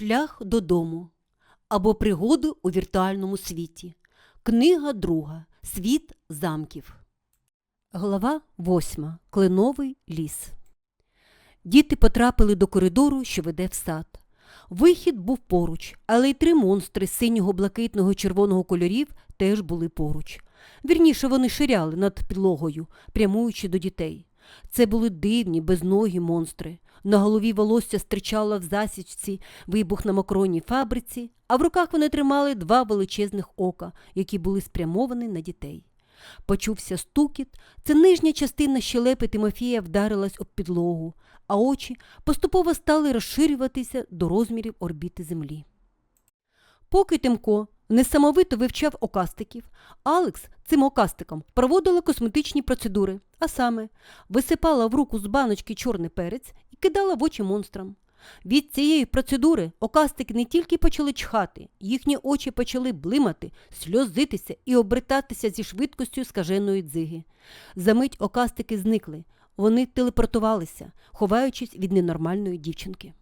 Шлях додому або пригоди у віртуальному світі. Книга друга. Світ замків. Глава восьма. Кленовий ліс. Діти потрапили до коридору, що веде в сад. Вихід був поруч, але й три монстри синього, блакитного червоного кольорів теж були поруч. Вірніше вони ширяли над підлогою, прямуючи до дітей. Це були дивні, безногі монстри. На голові волосся стирчало в засічці вибух на макронній фабриці, а в руках вони тримали два величезних ока, які були спрямовані на дітей. Почувся стукіт, це нижня частина щелепи Тимофія вдарилась об підлогу, а очі поступово стали розширюватися до розмірів орбіти Землі. Поки Тимко несамовито вивчав окастиків, Алекс цим окастиком проводила косметичні процедури, а саме висипала в руку з баночки чорний перець і кидала в очі монстрам. Від цієї процедури окастики не тільки почали чхати, їхні очі почали блимати, сльозитися і обертатися зі швидкістю скаженої дзиги. Замить окастики зникли, вони телепортувалися, ховаючись від ненормальної дівчинки.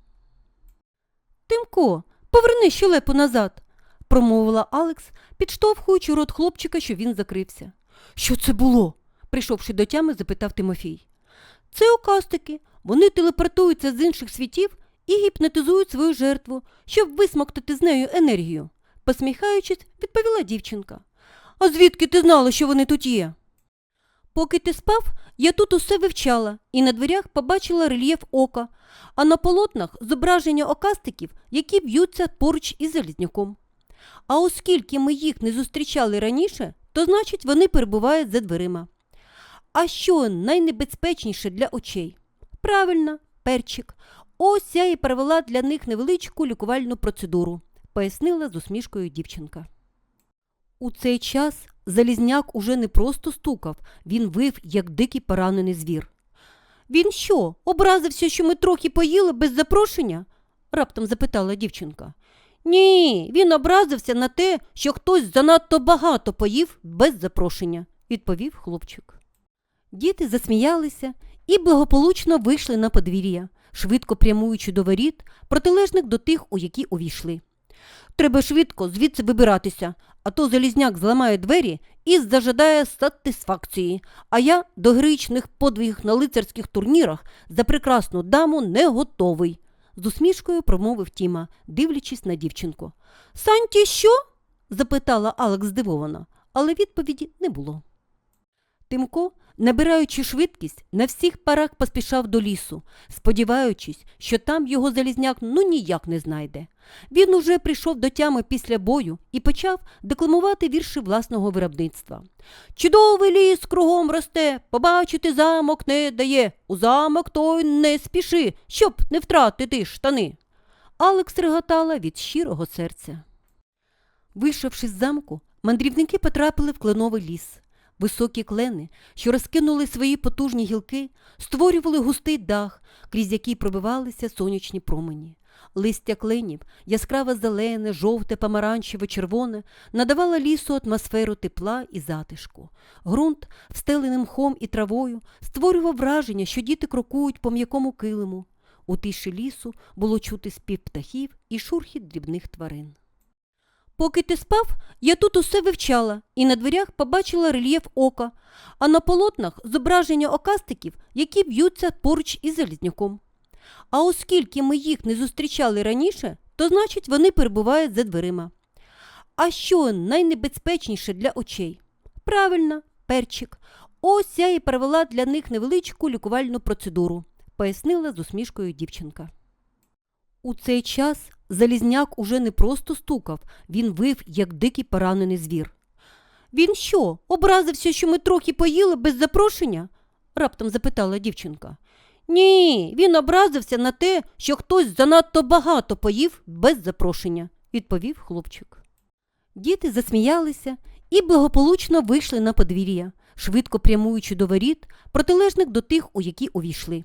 Тимко, поверни щелепу назад, промовила Алекс, підштовхуючи рот хлопчика, що він закрився. Що це було? прийшовши до тями, запитав Тимофій. Це окастики. Вони телепортуються з інших світів і гіпнотизують свою жертву, щоб висмоктати з нею енергію, посміхаючись, відповіла дівчинка. А звідки ти знала, що вони тут є? Поки ти спав, я тут усе вивчала і на дверях побачила рельєф ока, а на полотнах зображення окастиків, які б'ються поруч із залізняком. А оскільки ми їх не зустрічали раніше, то значить вони перебувають за дверима. А що найнебезпечніше для очей? Правильно, перчик. Ось я і провела для них невеличку лікувальну процедуру, пояснила з усмішкою дівчинка. У цей час Залізняк уже не просто стукав, він вив, як дикий поранений звір. Він що, образився, що ми трохи поїли без запрошення? раптом запитала дівчинка. Ні, він образився на те, що хтось занадто багато поїв без запрошення, відповів хлопчик. Діти засміялися і благополучно вийшли на подвір'я, швидко прямуючи до воріт, протилежних до тих, у які увійшли. Треба швидко звідси вибиратися, а то залізняк зламає двері і зажадає сатисфакції, а я до героїчних подвигів на лицарських турнірах за прекрасну даму не готовий, з усмішкою промовив Тіма, дивлячись на дівчинку. Санті, що? запитала Алекс здивовано, але відповіді не було. Тимко, набираючи швидкість, на всіх парах поспішав до лісу, сподіваючись, що там його залізняк ну ніяк не знайде. Він уже прийшов до тями після бою і почав декламувати вірші власного виробництва. Чудовий ліс кругом росте, побачити замок не дає, у замок той не спіши, щоб не втратити штани. Алекс реготала від щирого серця. Вийшовши з замку, мандрівники потрапили в кленовий ліс. Високі клени, що розкинули свої потужні гілки, створювали густий дах, крізь який пробивалися сонячні промені. Листя кленів, яскраво зелене, жовте, помаранчеве, червоне, надавало лісу атмосферу тепла і затишку. Грунт, встеленим мхом і травою, створював враження, що діти крокують по м'якому килиму. У тиші лісу було чути спів птахів і шурхіт дрібних тварин. Поки ти спав, я тут усе вивчала і на дверях побачила рельєф ока, а на полотнах зображення окастиків, які б'ються поруч із залізняком. А оскільки ми їх не зустрічали раніше, то значить вони перебувають за дверима. А що найнебезпечніше для очей? Правильно, перчик. Ось я і провела для них невеличку лікувальну процедуру, пояснила з усмішкою дівчинка. У цей час Залізняк уже не просто стукав, він вив, як дикий поранений звір. Він що, образився, що ми трохи поїли без запрошення? раптом запитала дівчинка. Ні, він образився на те, що хтось занадто багато поїв без запрошення, відповів хлопчик. Діти засміялися і благополучно вийшли на подвір'я, швидко прямуючи до воріт, протилежних до тих, у які увійшли.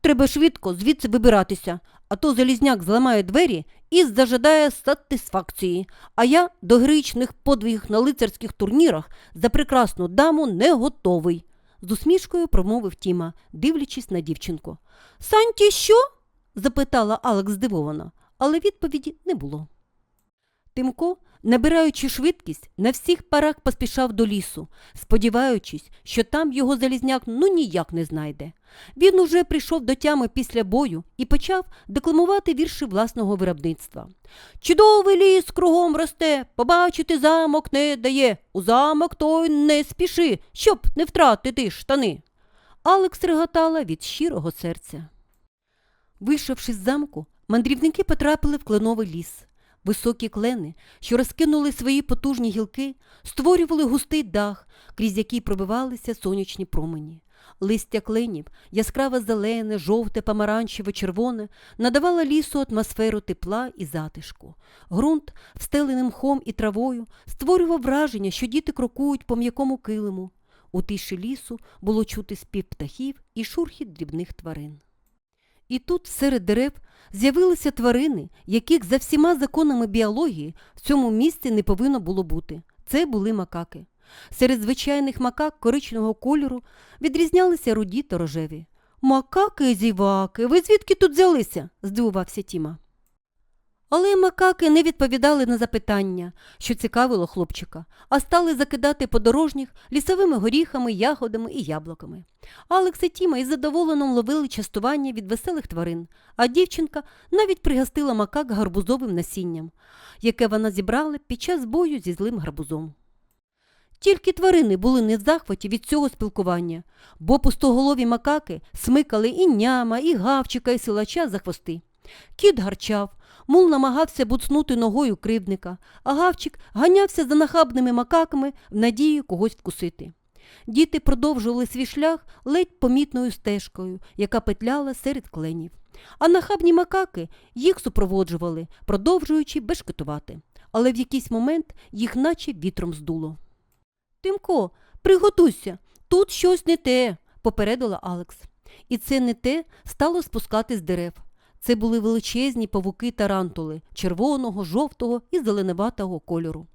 Треба швидко звідси вибиратися, а то залізняк зламає двері і зажадає сатисфакції, а я до героїчних подвигів на лицарських турнірах за прекрасну даму не готовий, з усмішкою промовив Тіма, дивлячись на дівчинку. Санті, що? запитала Алекс здивовано, але відповіді не було. Тимко, набираючи швидкість, на всіх парах поспішав до лісу, сподіваючись, що там його залізняк ну ніяк не знайде. Він уже прийшов до тями після бою і почав декламувати вірші власного виробництва. Чудовий ліс кругом росте, побачити замок не дає, у замок той не спіши, щоб не втратити штани. Алекс реготала від щирого серця. Вийшовши з замку, мандрівники потрапили в кленовий ліс. Високі клени, що розкинули свої потужні гілки, створювали густий дах, крізь який пробивалися сонячні промені. Листя кленів, яскраво зелене, жовте, помаранчеве, червоне, надавало лісу атмосферу тепла і затишку. Грунт, встелений мхом і травою, створював враження, що діти крокують по м'якому килиму. У тиші лісу було чути спів птахів і шурхіт дрібних тварин. І тут, серед дерев, з'явилися тварини, яких за всіма законами біології в цьому місці не повинно було бути. Це були макаки. Серед звичайних макак коричневого кольору відрізнялися руді та рожеві. Макаки, зіваки, ви звідки тут взялися? здивувався Тіма. Але макаки не відповідали на запитання, що цікавило хлопчика, а стали закидати подорожніх лісовими горіхами, ягодами і яблуками. Алекс і Тіма із задоволенням ловили частування від веселих тварин, а дівчинка навіть пригостила макак гарбузовим насінням, яке вона зібрала під час бою зі злим гарбузом. Тільки тварини були не в захваті від цього спілкування, бо пустоголові макаки смикали і няма, і гавчика, і силача за хвости. Кіт гарчав, мул намагався буцнути ногою кривдника, а гавчик ганявся за нахабними макаками в надії когось вкусити. Діти продовжували свій шлях ледь помітною стежкою, яка петляла серед кленів. А нахабні макаки їх супроводжували, продовжуючи бешкетувати. Але в якийсь момент їх наче вітром здуло. Тимко, приготуйся, тут щось не те, попередила Алекс. І це не те стало спускати з дерев. Це були величезні павуки тарантули червоного, жовтого і зеленуватого кольору.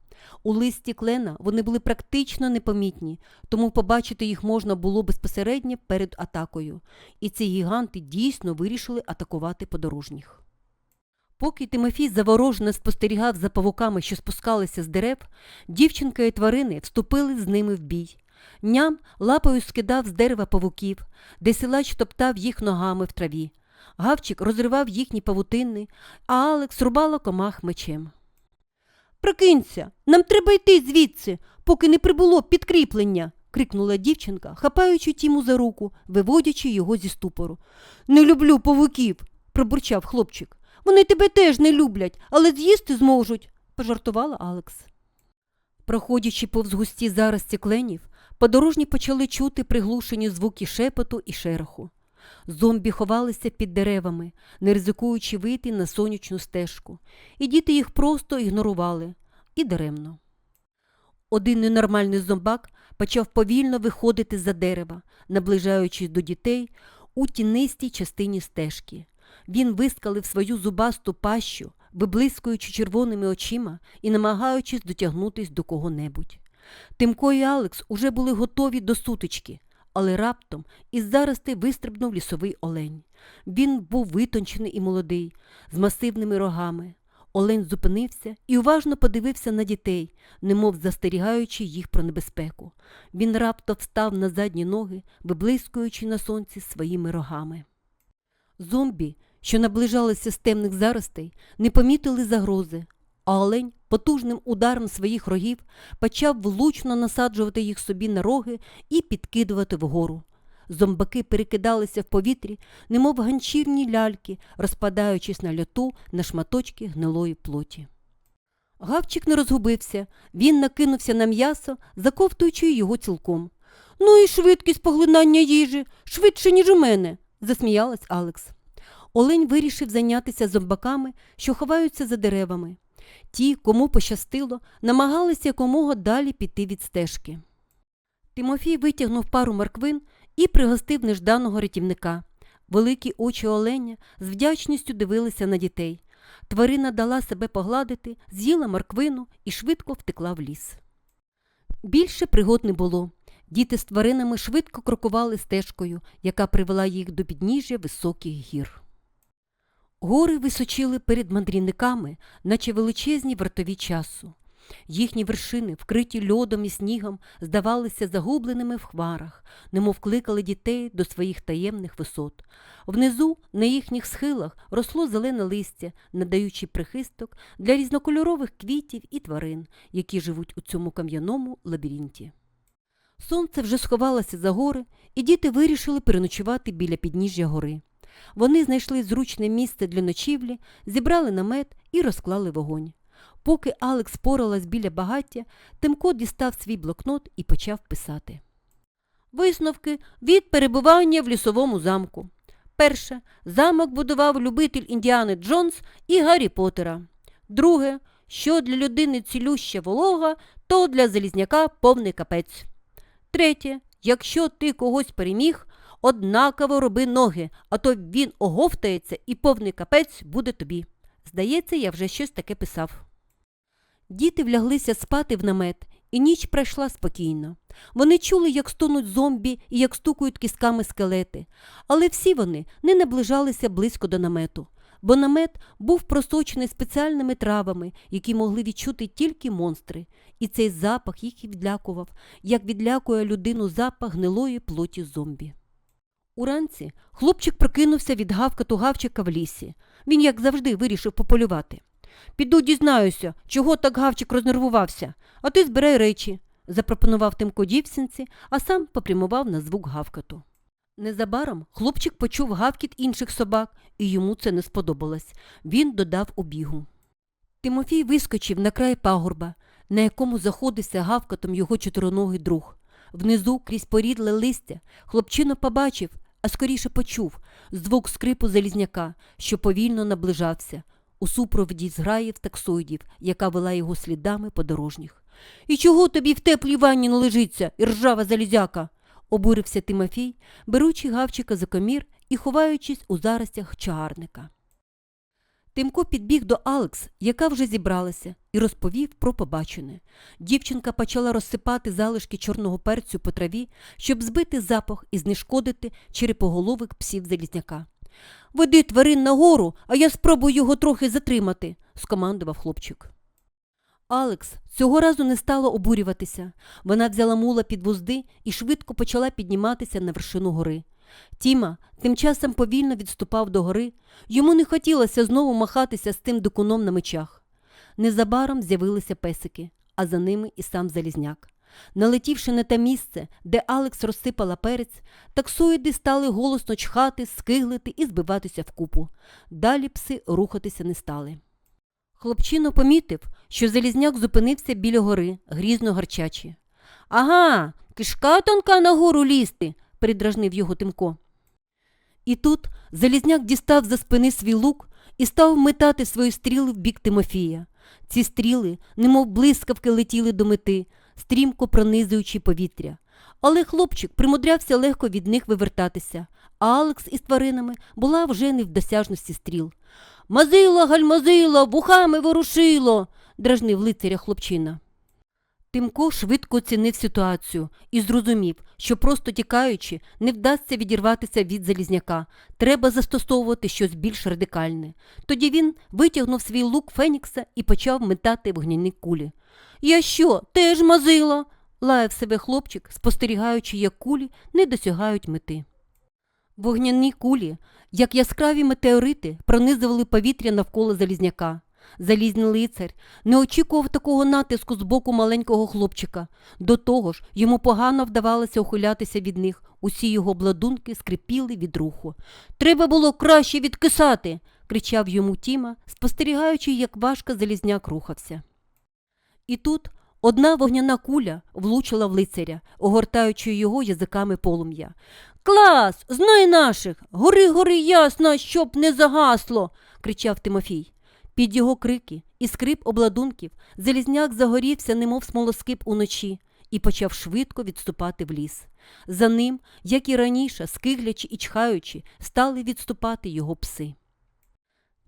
У листі клена вони були практично непомітні, тому побачити їх можна було безпосередньо перед атакою, і ці гіганти дійсно вирішили атакувати подорожніх. Поки Тимофій заворожено спостерігав за павуками, що спускалися з дерев, дівчинка і тварини вступили з ними в бій. Ням лапою скидав з дерева павуків, де силач топтав їх ногами в траві. Гавчик розривав їхні павутини, а Алекс рубала комах мечем. Прокинься, нам треба йти звідси, поки не прибуло підкріплення, крикнула дівчинка, хапаючи Тіму за руку, виводячи його зі ступору. Не люблю павуків, пробурчав хлопчик. Вони тебе теж не люблять, але з'їсти зможуть, пожартувала Алекс. Проходячи повз густі зарості кленів, подорожні почали чути приглушені звуки шепоту і шероху. Зомбі ховалися під деревами, не ризикуючи вийти на сонячну стежку, і діти їх просто ігнорували і даремно. Один ненормальний зомбак почав повільно виходити за дерева, наближаючись до дітей у тінистій частині стежки. Він вискалив свою зубасту пащу, виблискуючи червоними очима і намагаючись дотягнутись до кого-небудь. Тимко і Алекс уже були готові до сутички, але раптом із зарости вистрибнув лісовий олень. Він був витончений і молодий, з масивними рогами. Олень зупинився і уважно подивився на дітей, немов застерігаючи їх про небезпеку. Він раптом встав на задні ноги, виблискуючи на сонці своїми рогами. Зомбі, що наближалися з темних заростей, не помітили загрози, олень потужним ударом своїх рогів почав влучно насаджувати їх собі на роги і підкидувати вгору. Зомбаки перекидалися в повітрі, немов ганчірні ляльки, розпадаючись на льоту на шматочки гнилої плоті. Гавчик не розгубився, він накинувся на м'ясо, заковтуючи його цілком. Ну і швидкість поглинання їжі, швидше, ніж у мене, засміялась Алекс. Олень вирішив зайнятися зомбаками, що ховаються за деревами. Ті, кому пощастило, намагалися якомога далі піти від стежки. Тимофій витягнув пару морквин і пригостив нежданого рятівника. Великі очі оленя з вдячністю дивилися на дітей. Тварина дала себе погладити, з'їла морквину і швидко втекла в ліс. Більше пригод не було. Діти з тваринами швидко крокували стежкою, яка привела їх до підніжжя високих гір. Гори височили перед мандрівниками, наче величезні вартові часу. Їхні вершини, вкриті льодом і снігом, здавалися загубленими в хмарах, немов кликали дітей до своїх таємних висот. Внизу, на їхніх схилах, росло зелене листя, надаючи прихисток для різнокольорових квітів і тварин, які живуть у цьому кам'яному лабіринті. Сонце вже сховалося за гори, і діти вирішили переночувати біля підніжжя гори. Вони знайшли зручне місце для ночівлі, зібрали намет і розклали вогонь. Поки Алекс поралась біля багаття, Тимко дістав свій блокнот і почав писати. Висновки від перебування в лісовому замку. Перше. Замок будував любитель Індіани Джонс і Гаррі Поттера. Друге. Що для людини цілюща волога, то для залізняка повний капець. Третє. Якщо ти когось переміг, однаково роби ноги, а то він оговтається і повний капець буде тобі. Здається, я вже щось таке писав. Діти вляглися спати в намет, і ніч пройшла спокійно. Вони чули, як стонуть зомбі і як стукають кістками скелети, але всі вони не наближалися близько до намету, бо намет був просочений спеціальними травами, які могли відчути тільки монстри, і цей запах їх відлякував, як відлякує людину запах гнилої плоті зомбі. Уранці хлопчик прокинувся від гавкату гавчика в лісі. Він, як завжди, вирішив пополювати. Піду дізнаюся, чого так гавчик рознервувався, а ти збирай речі, запропонував Тимко дівсинці, а сам попрямував на звук гавкату. Незабаром хлопчик почув гавкіт інших собак, і йому це не сподобалось. Він додав у бігу. Тимофій вискочив на край пагорба, на якому заходився гавкатом його чотироногий друг. Внизу, крізь порідле листя, хлопчина побачив, а скоріше почув звук скрипу залізняка, що повільно наближався у супроводі зграїв таксоїдів, яка вела його слідами подорожніх. І чого тобі в теплій ванні належиться, іржава залізяка? обурився Тимофій, беручи гавчика за комір і ховаючись у заростях чагарника. Тимко підбіг до Алекс, яка вже зібралася, і розповів про побачене. Дівчинка почала розсипати залишки чорного перцю по траві, щоб збити запах і знешкодити черепоголових псів залізняка. Веди тварин нагору, а я спробую його трохи затримати, скомандував хлопчик. Алекс цього разу не стала обурюватися. Вона взяла мула під вузди і швидко почала підніматися на вершину гори. Тіма тим часом повільно відступав до гори. Йому не хотілося знову махатися з тим дикуном на мечах. Незабаром з'явилися песики, а за ними і сам Залізняк. Налетівши на те місце, де Алекс розсипала перець, таксоїди стали голосно чхати, скиглити і збиватися в купу. Далі пси рухатися не стали. Хлопчино помітив, що Залізняк зупинився біля гори, грізно гарчачи. Ага, кишка тонка на гору лізти, придражнив його Тимко. І тут Залізняк дістав за спини свій лук і став метати свої стріли в бік Тимофія. Ці стріли, немов блискавки, летіли до мети, стрімко пронизуючи повітря. Але хлопчик примудрявся легко від них вивертатися, а Алекс із тваринами була вже не в досяжності стріл. Мазило, гальмазило, вухами ворушило, дражнив лицаря хлопчина. Тимко швидко оцінив ситуацію і зрозумів, що просто тікаючи, не вдасться відірватися від залізняка. Треба застосовувати щось більш радикальне. Тоді він витягнув свій лук Фенікса і почав метати вогняні кулі. Я що, теж мазила? лаяв себе хлопчик, спостерігаючи, як кулі не досягають мети. Вогняні кулі, як яскраві метеорити, пронизували повітря навколо залізняка. Залізний лицар не очікував такого натиску з боку маленького хлопчика. До того ж, йому погано вдавалося ухилятися від них. Усі його бладунки скрипіли від руху. Треба було краще відкисати, кричав йому Тіма, спостерігаючи, як важко залізняк рухався. І тут одна вогняна куля влучила в лицаря, огортаючи його язиками полум'я. Клас! Знай наших! Гори, гори ясно, щоб не загасло. кричав Тимофій. Під його крики і скрип обладунків Залізняк загорівся, немов смолоскип уночі, і почав швидко відступати в ліс. За ним, як і раніше, скиглячи і чхаючи, стали відступати його пси.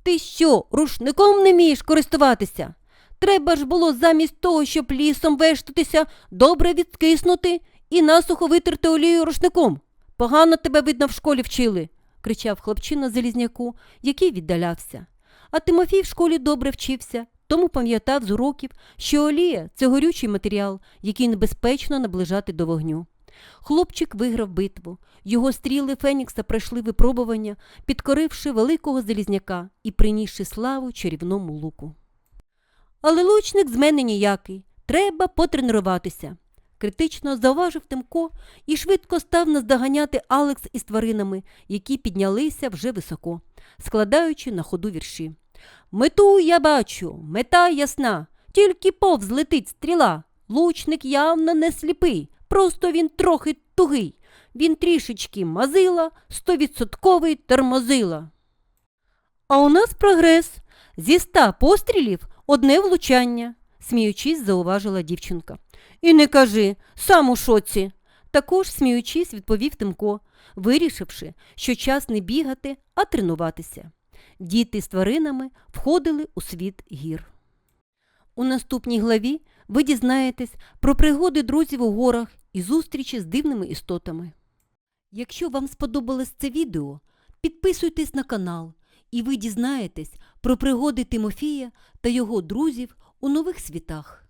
Ти що, рушником не вмієш користуватися? Треба ж було замість того, щоб лісом вештатися, добре відкиснути і насухо витерти олію рушником. Погано тебе, видно, в школі вчили, кричав хлопчина Залізняку, який віддалявся. А Тимофій в школі добре вчився, тому пам'ятав з уроків, що олія це горючий матеріал, який небезпечно наближати до вогню. Хлопчик виграв битву. Його стріли Фенікса пройшли випробування, підкоривши великого залізняка і принісши славу чарівному луку. Але лучник з мене ніякий. Треба потренуватися. Критично зауважив Тимко і швидко став наздоганяти Алекс із тваринами, які піднялися вже високо, складаючи на ходу вірші. Мету я бачу, мета ясна, тільки повз летить стріла. Лучник явно не сліпий, просто він трохи тугий. Він трішечки мазила, стовідсотковий тормозила. А у нас прогрес. Зі ста пострілів одне влучання, сміючись, зауважила дівчинка. І не кажи, сам у шоці. Також, сміючись, відповів Тимко, вирішивши, що час не бігати, а тренуватися. Діти з тваринами входили у світ гір. У наступній главі ви дізнаєтесь про пригоди друзів у горах і зустрічі з дивними істотами. Якщо вам сподобалось це відео, підписуйтесь на канал, і ви дізнаєтесь про пригоди Тимофія та його друзів у нових світах.